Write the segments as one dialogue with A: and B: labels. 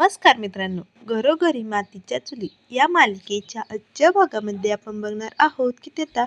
A: नमस्कार मित्रांनो. घरोघरी मातीच्या चुली या मालिकेच्या आजच्या भागामध्ये आपण बघणार आहोत की त्याचा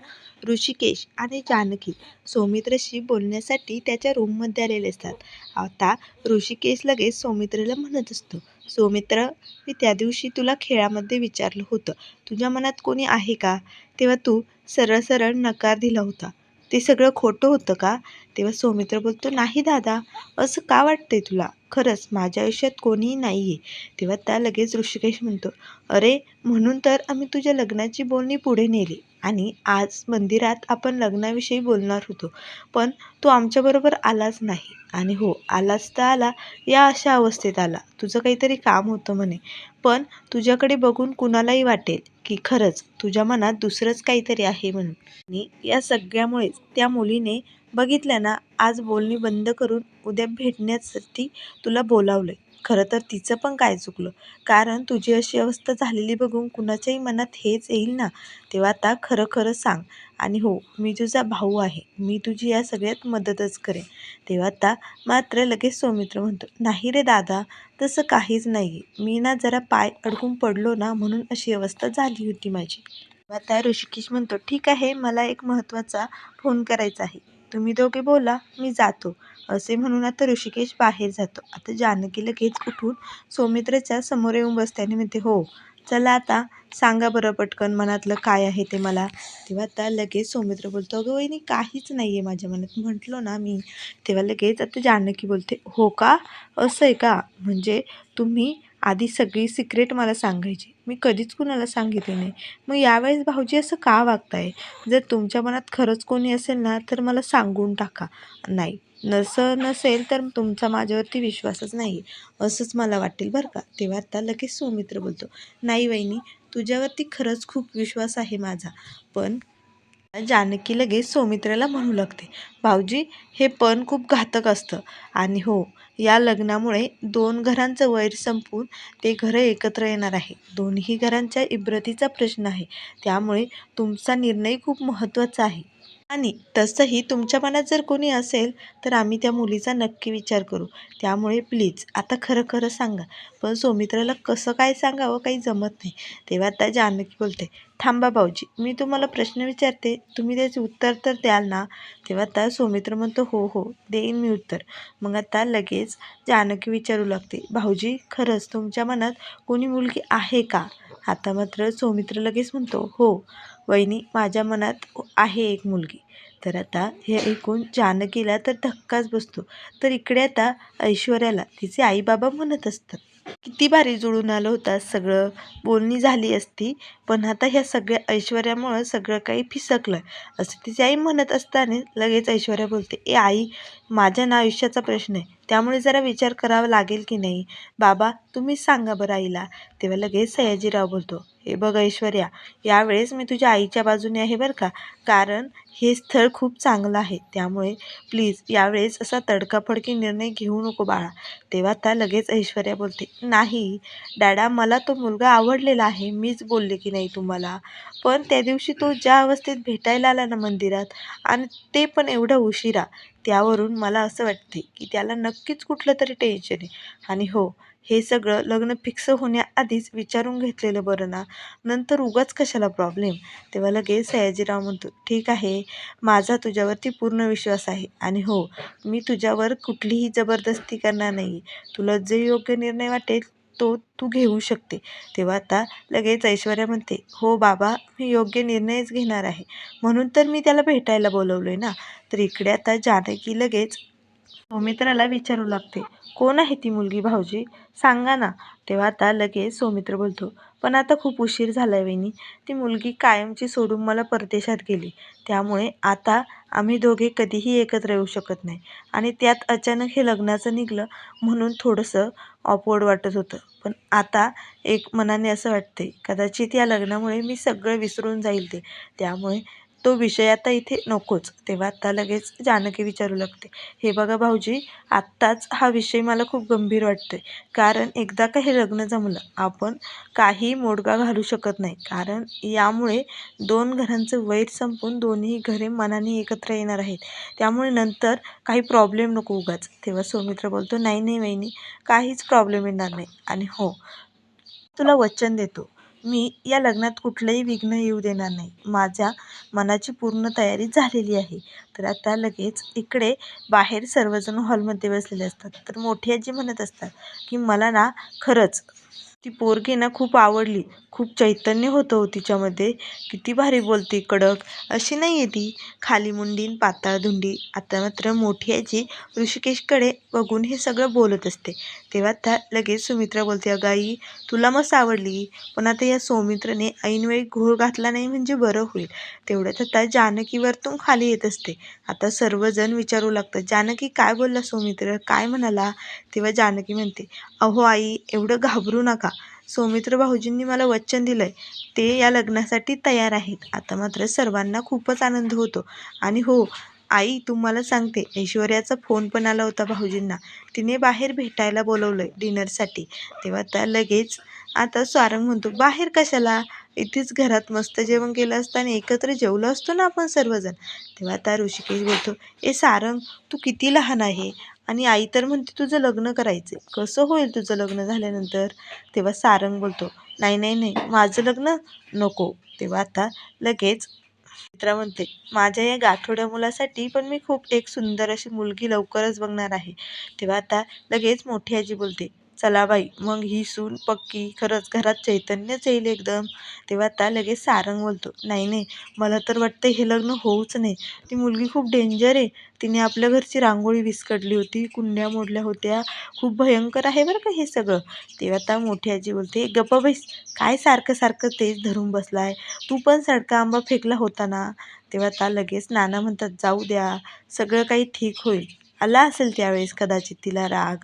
A: ऋषिकेश आणि जानकी सौमित्रशी बोलण्यासाठी त्याच्या रूममध्ये आलेले असतात. आता ऋषिकेश लगेच सौमित्रला म्हणत असतो सौमित्र मी त्या दिवशी तुला खेळामध्ये विचारलं होतं. तुझ्या मनात कोणी आहे का? तेव्हा तू सरळ सरळ नकार दिला होता. ते सगळं खोटं होतं का? तेव्हा सौमित्र बोलतो नाही दादा असं का वाटतंय तुला? खरंच माझ्या आयुष्यात कोणीही नाही आहे तेव्हा त्या लगेच ऋषिकेश म्हणतो अरे म्हणून तर आम्ही तुझ्या लग्नाची बोलणी पुढे नेली. आणि आज मंदिरात आपण लग्नाविषयी बोलणार होतो. पण तो आमच्याबरोबर आलाच नाही. आणि हो आलाच तर आला या अशा अवस्थेत आला. तुझं काहीतरी काम होतं म्हणे. पण तुझ्याकडे बघून कुणालाही वाटेल की खरंच तुझ्या मनात दुसरंच काहीतरी आहे म्हणून. आणि या सगळ्यामुळेच त्या मुलीने बघितलं ना आज बोलणी बंद करून उद्या भेटण्यासाठी तुला बोलावलंय. खरं तर तिचं पण काय चुकलं? कारण तुझी अशी अवस्था झालेली बघून कुणाच्याही मनात हेच येईल ना? तेव्हा आता खरं खरं सांग. आणि हो मी तुझा भाऊ आहे. मी तुझी या सगळ्यात मदतच करेन. तेव्हा आता मात्र लगेच सौमित्र म्हणतो नाही रे दादा तसं काहीच नाही मी ना जरा पाय अडकून पडलो ना म्हणून अशी अवस्था झाली होती माझी. आता ऋषिकेश म्हणतो ठीक आहे मला एक महत्त्वाचा फोन करायचा आहे. तुम्ही दोघे बोला मी जातो. असे म्हणून आता ऋषिकेश बाहेर जातो. आता जानकी लगेच उठून सौमित्रच्या समोर येऊन बसते म्हणते हो चला आता सांगा बरं पटकन मनातलं काय आहे ते मला. तेव्हा आता लगेच सौमित्र बोलतो अगं वहिनी काहीच नाही आहे माझ्या मनात. म्हटलो ना मी. तेव्हा लगेच आता जानकी बोलते हो का? असं आहे का? म्हणजे तुम्ही आधी सगळी सिक्रेट मला सांगायची. मी कधीच कुणाला सांगितले नाही. मग यावेळेस भाऊजी असं का वागताय? जर तुमच्या मनात खरंच कोणी असेल ना तर मला सांगून टाका. नाही नसं नसेल तर तुमचा माझ्यावरती विश्वासच नाही असंच मला वाटेल बरं का? तेव्हा आता लगेच सौमित्र बोलतो नाही वहिनी तुझ्यावरती खरंच खूप विश्वास आहे माझा पण जानकी लगेच सौमित्राला म्हणू लागते भाऊजी हे पण खूप घातक असतं. आणि हो या लग्नामुळे दोन घरांचं वैर संपून ते घरं एकत्र येणार आहे. दोन्ही घरांच्या इब्रतीचा प्रश्न आहे. त्यामुळे तुमचा निर्णय खूप महत्त्वाचा आहे. आणि तसंही तुमच्या मनात जर कोणी असेल तर आम्ही त्या मुलीचा नक्की विचार करू. त्यामुळे प्लीज आता खरं खरं सांगा. पण सौमित्राला कसं काय सांगावं काही जमत नाही. तेव्हा आता जानकी बोलते थांबा भाऊजी मी तुम्हाला प्रश्न विचारते. तुम्ही त्याचे उत्तर तर द्याल ना? तेव्हा आता सौमित्र म्हणतो हो हो देईन मी उत्तर. मग आता लगेच जानकी विचारू लागते भाऊजी खरंच तुमच्या मनात कोणी मुलगी आहे का? आता मात्र सौमित्र लगेच म्हणतो हो वहिनी माझ्या मनात आहे एक मुलगी. तर आता हे ऐकून जानकीला तर धक्काच बसतो. तर इकडे आता ऐश्वर्याला तिचे आई बाबा म्हणत असतात. किती भारी जुळून आलं होतं सगळं. बोलणी झाली असती पण आता ह्या सगळ्या ऐश्वर्यामुळं सगळं काही फिसकलं. असं तिची आई म्हणत असताना लगेच ऐश्वर्या बोलते ए आई माझ्या ना आयुष्याचा प्रश्न आहे. त्यामुळे जरा विचार करावा लागेल की नाही? बाबा तुम्हीच सांगा बरं आईला. तेव्हा लगेच सयाजीराव बोलतो हे बघ ऐश्वर्या यावेळेस मी तुझ्या आईच्या बाजूने आहे बरं का? कारण हे स्थळ खूप चांगलं आहे. त्यामुळे प्लीज यावेळेस असा तडकाफडकी निर्णय घेऊ नको बाळा. तेव्हा त्या लगेच ऐश्वर्या बोलते नाही डॅडा मला तो मुलगा आवडलेला आहे. मीच बोलले की नाही तुम्हाला. पण त्या दिवशी तो ज्या अवस्थेत भेटायला आला ना मंदिरात आणि ते पण एवढं उशिरा त्यावरून मला असं वाटते की त्याला नक्कीच कुठलं तरी टेन्शन आहे. आणि हो हे सगळं लग्न फिक्स होण्याआधीच विचारून घेतलेलं बरं ना? नंतर उगाच कशाला प्रॉब्लेम तेव्हा लगेच सयाजीराव म्हणतो ठीक आहे माझा तुझ्यावरती पूर्ण विश्वास आहे. आणि हो मी तुझ्यावर कुठलीही जबरदस्ती करणार नाही. तुला जे योग्य निर्णय वाटेल तो तू घेऊ शकते. तेव्हा आता लगेच ऐश्वर्या म्हणते हो बाबा मी योग्य निर्णयच घेणार आहे. म्हणून तर मी त्याला भेटायला बोलवलं आहे ना. तर इकडे आता जानकी लगेच सौमित्राला विचारू लागते कोण आहे ती मुलगी भाऊजी? सांगा ना. तेव्हा आता लगेच सौमित्र बोलतो पण आता खूप उशीर झाला आहे वहिनी. ती मुलगी कायमची सोडून मला परदेशात गेली. त्यामुळे आता आम्ही दोघे कधीही एकत्र येऊ शकत नाही. आणि त्यात अचानक हे लग्नाचं निघलं म्हणून थोडंसं ऑपवर्ड वाटत होतं. पण आता एक मनाने असं वाटते कदाचित या लग्नामुळे मी सगळं विसरून जाईल ते. त्यामुळे तो विषय आता इथे नकोच. तेव्हा आता लगेच जानकी विचारू लागते. हे बघा भाऊजी आत्ताच हा विषय मला खूप गंभीर वाटतोय. कारण एकदा का हे लग्न जमलं आपण काही मोडगा घालू शकत नाही. कारण यामुळे दोन घरांचं वैर संपून दोन्ही घरे मनाने एकत्र येणार आहेत. त्यामुळे नंतर काही प्रॉब्लेम नको उगाच. तेव्हा सौमित्र बोलतो नाही नाही वहिनी काहीच प्रॉब्लेम येणार नाही. आणि हो तुला वचन देतो. मी या लग्नात कुठलंही विघ्न येऊ देणार नाही. माझ्या मनाची पूर्ण तयारी झालेली आहे. तर आता लगेच इकडे बाहेर सर्वजण हॉलमध्ये बसलेले असतात. तर मोठी आजी म्हणत असतात की मला ना खरंच ती पोरगी ना खूप आवडली. खूप चैतन्य होतं हो तिच्यामध्ये. किती भारी बोलते कडक. अशी नाही आहे ती. खाली मुंडीन पाताळ धुंडी. आता मात्र मोठी आजी ऋषिकेशकडे बघून हे सगळं बोलत असते. तेव्हा त्या लगेच सुमित्रा बोलते अगं आई तुला मस्त आवडली पण आता या सौमित्रने ऐनवेळी घोळ घातला नाही म्हणजे बरं होईल. तेवढ्यात आता जानकीवरतून खाली येत असते. आता सर्वजण विचारू लागतात जानकी काय बोलला सौमित्र? काय म्हणाला? तेव्हा जानकी म्हणते अहो आई एवढं घाबरू नका. सौमित्र भाऊजींनी मला वचन दिलंय. ते या लग्नासाठी तयार आहेत. आता मात्र सर्वांना खूपच आनंद होतो. आणि हो आई तुम्हाला सांगते ऐश्वर्याचा फोन पण आला होता भाऊजींना. तिने बाहेर भेटायला बोलवलंय डिनरसाठी. तेव्हा त्या लगेच आता सारंग म्हणतो बाहेर कशाला? इथेच घरात मस्त जेवण केलं असतं आणि एकत्र जेवलो असतो ना आपण सर्वजण. तेव्हा आता ऋषिकेश बोलतो ए सारंग तू किती लहान आहे आणि आई तर म्हणते तुझं लग्न करायचं कसं होईल तुझं लग्न झाल्यानंतर? तेव्हा सारंग बोलतो नाही नाही नाही माझं लग्न नको. तेव्हा आता लगेच मित्र म्हणते माझ्या या गाठोड्या मुलासाठी पण मी खूप एक सुंदर अशी मुलगी लवकरच बघणार आहे. तेव्हा आता लगेच मोठी आजी बोलते चला बाई मग ही सून पक्की खरंच घरात चैतन्यच येईल एकदम. तेव्हा त्या लगेच सारंग बोलतो नाही नाही मला तर वाटतं हे लग्न होऊच नाही. ती मुलगी खूप डेंजर आहे. तिने आपल्या घरची रांगोळी विस्कटली होती कुंड्या मोडल्या होत्या. खूप भयंकर आहे बरं का हे सगळं. तेव्हा त्या मोठी आजी बोलते गप्पा बैस काय सारखं सारखं तेच धरून बसला आहे तू पण सडका आंबा फेकला होता ना. तेव्हा त्या लगेच नाना म्हणतात जाऊ द्या सगळं काही ठीक होईल. आला असेल त्यावेळेस कदाचित तिला राग.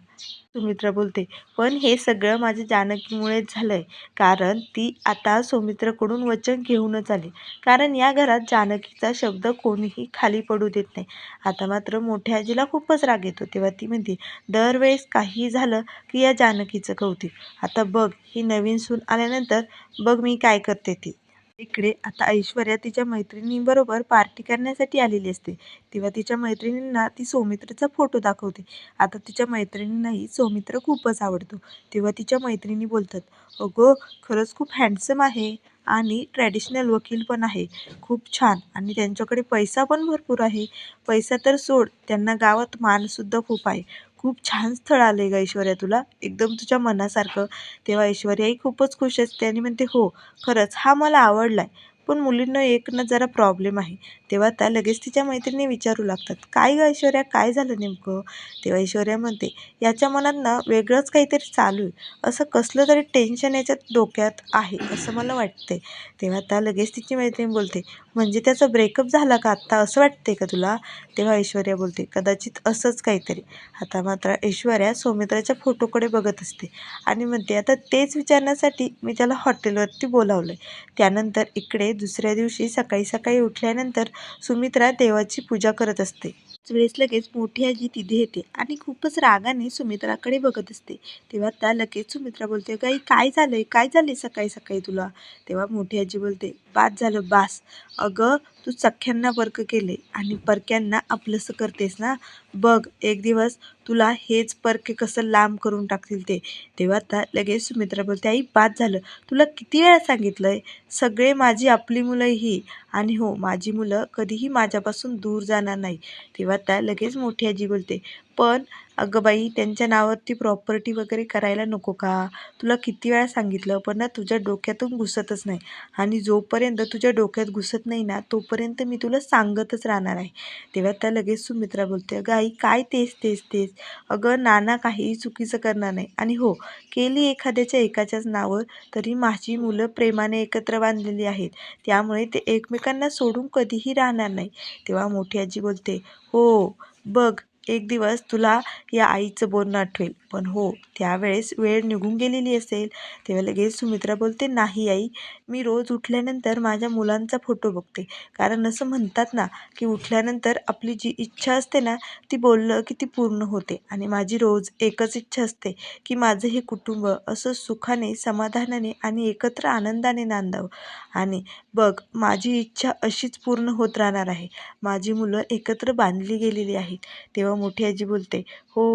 A: सुमित्रा बोलते पण हे सगळं माझ्या जानकीमुळेच झालंय. कारण ती आता सौमित्रकडून वचन घेऊनच आली. कारण या घरात जानकीचा शब्द कोणीही खाली पडू देत नाही. आता मात्र मोठ्या आजीला खूपच राग येतो. तेव्हा ती म्हणते दरवेळेस काही झालं की या जानकीचं कौतुक. आता बघ ही नवीन सून आल्यानंतर बघ मी काय करते ती. इकडे आता ऐश्वर्या तिच्या मैत्रिणींबरोबर पार्टी करण्यासाठी आलेली असते. तेव्हा तिच्या मैत्रिणींना ती सौमित्रचा फोटो दाखवते. आता तिच्या मैत्रिणींनाही सौमित्र खूपच आवडतो. तेव्हा तिच्या मैत्रिणी बोलतात अगं खरंच खूप हँडसम आहे आणि ट्रॅडिशनल वकील पण आहे. खूप छान. आणि त्यांच्याकडे पैसा पण भरपूर आहे. पैसा तर सोड त्यांना गावात मानसुद्धा खूप आहे. खूप छान स्थळ आलं आहे ग ऐश्वर्या तुला. एकदम तुझ्या मनासारखं. तेव्हा ऐश्वर्याही खूपच खुश असते आणि म्हणते हो खरंच हा मला आवडला आहे पण मुलींना एक ना जरा प्रॉब्लेम आहे. तेव्हा त्या लगेच तिच्या मैत्रिणी विचारू लागतात काय ग ऐश्वर्या काय झालं नेमकं? तेव्हा ऐश्वर्या म्हणते याच्या मनात ना वेगळंच काहीतरी चालू आहे. असं कसलं तरी टेन्शन याच्यात डोक्यात आहे असं मला वाटते तेव्हा त्या लगेच तिची मैत्रीण बोलते म्हणजे त्याचा ब्रेकअप झाला का आत्ता असं वाटते का तुला? तेव्हा ऐश्वर्या बोलते कदाचित असंच काहीतरी. आता मात्र ऐश्वर्या सौमित्राच्या फोटोकडे बघत असते आणि म्हणते आता तेच विचारण्यासाठी मी त्याला हॉटेलवरती बोलावलं आहे त्यानंतर इकडे दुसऱ्या दिवशी सकाळी सकाळी उठल्यानंतर सुमित्रा देवाची पूजा करत असते. वेळेस लगेच मोठी आजी तिथे येते आणि खूपच रागाने सुमित्राकडे बघत असते. तेव्हा त्या लगेच सुमित्रा बोलते गाई काय झालंय? काय झालंय सकाळी सकाळी तुला? तेव्हा मोठी आजी बोलते बास झालं बास. अगं तू सख्यांना वर्क केले आणि परक्यांना आपलंसं करतेस ना? बघ एक दिवस तुला हेच परके कसं लांब करून टाकतील ते. तेव्हा आता लगेच सुमित्रा बोलते आई बाद झालं. तुला किती वेळा सांगितलं आहे सगळे माझी आपली मुलं ही. आणि हो माझी मुलं कधीही माझ्यापासून दूर जाणार नाही. तेव्हा त्या लगेच मोठी आजी बोलते पण अगं बाई त्यांच्या नावावरती प्रॉपर्टी वगैरे करायला नको का? तुला किती वेळा सांगितलं पण ना तुझ्या डोक्यातून घुसतच नाही. आणि जोपर्यंत तुझ्या डोक्यात घुसत नाही ना तोपर्यंत मी तुला सांगतच राहणार आहे. तेव्हा त्या लगेच सुमित्रा बोलते अगं आई काय तेच तेच तेच? अगं नाना काहीही चुकीचं करणार नाही. आणि हो केली एखाद्याच्या एकाच्याच नावं तरी माझी मुलं प्रेमाने एकत्र बांधलेली आहेत. त्यामुळे ते एकमेकांना सोडून कधीही राहणार नाही. तेव्हा मोठी आजी बोलते हो बघ एक दिवस तुला या आईचं बोलणं आठवेल. पण हो त्यावेळेस वेळ निघून गेलेली असेल. तेव्हा लगेच सुमित्रा बोलते नाही आई मी रोज उठल्यानंतर माझ्या मुलांचा फोटो बघते. कारण असं म्हणतात ना की उठल्यानंतर आपली जी इच्छा असते ना ती बोललं की ती पूर्ण होते. आणि माझी रोज एकच इच्छा असते की माझं हे कुटुंब असं सुखाने समाधानाने आणि एकत्र आनंदाने नांदावं. आणि बघ माझी इच्छा अशीच पूर्ण होत राहणार आहे. माझी मुलं एकत्र बांधली गेलेली आहेत. तेव्हा मोठी आजी बोलते हो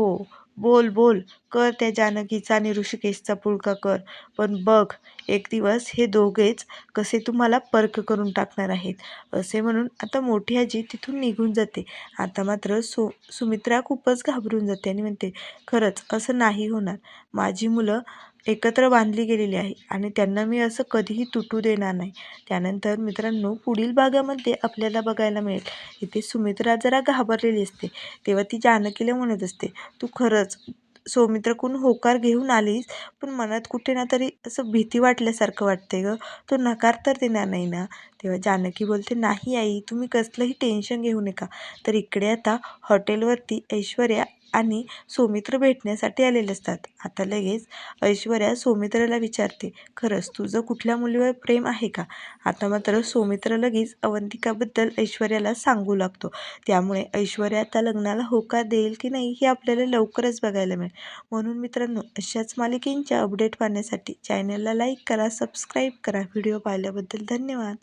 A: बोल बोल कर त्या जानकीचा आणि ऋषिकेशचा पुळका कर. पण बघ एक दिवस हे दोघेच कसे तुम्हाला पर्क करून टाकणार आहेत. असे म्हणून आता मोठी आजी तिथून निघून जाते. आता मात्र सु सुमित्रा खूपच घाबरून जाते आणि म्हणते खरंच असं नाही होणार. माझी मुलं एकत्र बांधली गेलेली आहे. आणि त्यांना मी असं कधीही तुटू देणार नाही. त्यानंतर मित्रांनो पुढील भागामध्ये आपल्याला बघायला मिळेल. इथे सुमित्रा जरा घाबरलेली असते. तेव्हा ती जानकीला म्हणत असते तू खरंच सौमित्राकडून होकार घेऊन आलीस? पण मनात कुठे ना तरी असं भीती वाटल्यासारखं वाटते ग. तो नकार तर देणार नाही ना? तेव्हा जानकी बोलते नाही आई तुम्ही कसलंही टेन्शन घेऊ नका. तर इकडे आता हॉटेलवरती ऐश्वर्या आणि सौमित्र भेटण्यासाठी आलेले असतात. आता लगेच ऐश्वर्या सौमित्राला विचारते खरंच तुझं कुठल्या मुलीवर प्रेम आहे का? आता मात्र सौमित्र लगेच अवंतिकाबद्दल ऐश्वर्याला सांगू लागतो. त्यामुळे ऐश्वर्या आता लग्नाला होकार देईल की नाही हे आपल्याला लवकरच बघायला मिळेल. म्हणून मित्रांनो अशाच मालिकेंच्या अपडेट पाहण्यासाठी चॅनलला लाईक करा सबस्क्राईब करा. व्हिडिओ पाहिल्याबद्दल धन्यवाद.